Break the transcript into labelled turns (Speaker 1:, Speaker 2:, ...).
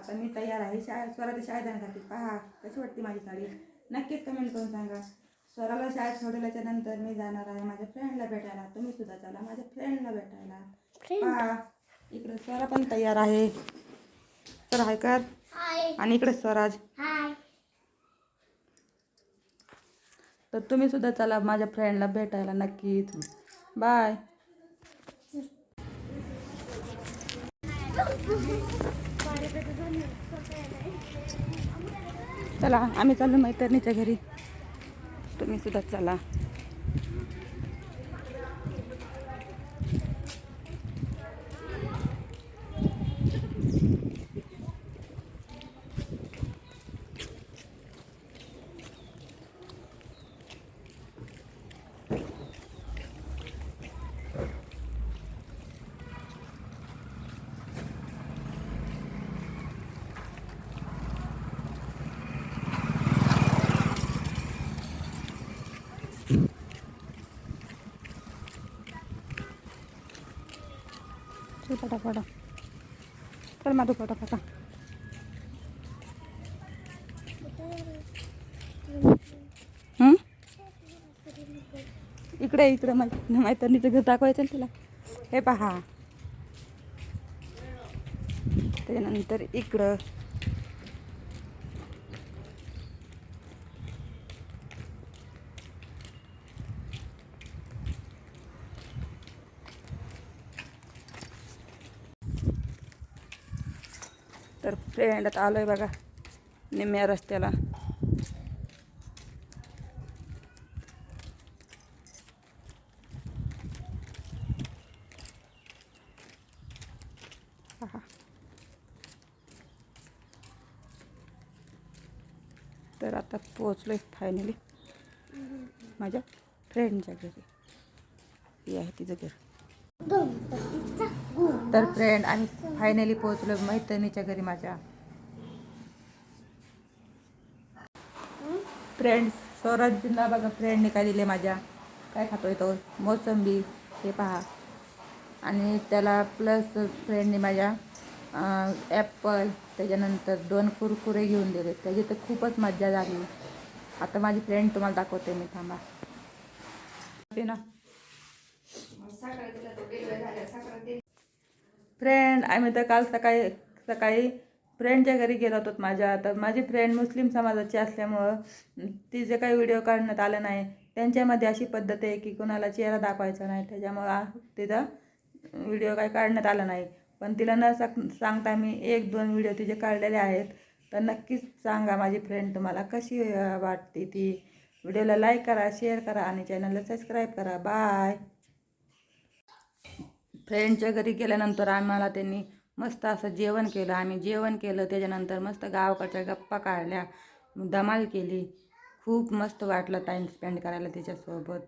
Speaker 1: आता मी तयार आहे. शाळेत स्वराच्या शाळेत जाण्यासाठी पहा कशी वाटते माझी साडी नक्कीच कमेंट करून सांगा. स्वराला शाळेत सोडल्याच्या नंतर मी जाणार आहे माझ्या फ्रेंडला भेटायला. तुम्ही सुद्धा चला माझ्या फ्रेंडला भेटायला. पहा इकडे स्वरा पण तयार आहे. तर आहे का
Speaker 2: हाय
Speaker 1: आणि इकडे स्वराज.
Speaker 2: हाय
Speaker 1: तर तुम्ही सुद्धा चला माझ्या फ्रेंडला भेटायला नक्कीच. बाय चला आम्ही चाललो मैत्रिणीच्या घरी. तुम्ही सुद्धा चला. चल पटापटा चल माधू पटापटा हं? इकडे इकडे माहिती मैत्रिणीचं घर दाखवायचं ना तिला. हे पहा. त्याच्यानंतर इकडं. तर फ्रेंड आता आलोय बघा निम्म्या रस्त्याला. तर आता पोचलोय फायनली माझ्या फ्रेंडच्या घरी. हे आहे तिचं घर. तर फ्रेंड आम्ही फायनली पोहोचलो मैत्रिणीच्या घरी माझ्या. फ्रेंड सौराजला बघा फ्रेंडने काय दिले माझ्या. काय खातोय तो? मोसंबी हे पहा. आणि त्याला प्लस फ्रेंडने माझ्या ॲपल त्याच्यानंतर दोन कुरकुरे घेऊन दिले. त्याची तर खूपच मज्जा झाली. आता माझी फ्रेंड तुम्हाला दाखवते मी थांबा. ते ना फ्रेंड आम्ही तर काल सकाळी सकाळी फ्रेंडच्या घरी गेलो होतो माझ्या. तर माझी फ्रेंड मुस्लिम समाजाची असल्यामुळं तिचे काही व्हिडिओ काढण्यात आलं नाही त्यांच्यामध्ये अशी पद्धत आहे की कोणाला चेहरा दाखवायचा नाही. त्याच्यामुळं तिचा तिथं व्हिडिओ काही काढण्यात आला नाही. पण तिला न साक सांगता मी एक दोन व्हिडिओ तिचे काढलेले आहेत. तर नक्कीच सांगा माझी फ्रेंड तुम्हाला कशी वाटते ती. व्हिडिओला लाईक करा शेअर करा आणि चॅनलला सबस्क्राईब करा. बाय फ्रेंडच्या घरी गेल्यानंतर आम्हाला त्यांनी मस्त असं जेवण केलं. आम्ही जेवण केलं. त्याच्यानंतर मस्त गावाकडच्या गप्पा काढल्या. धमाल केली. खूप मस्त वाटलं टाईम स्पेंड करायला त्याच्यासोबत.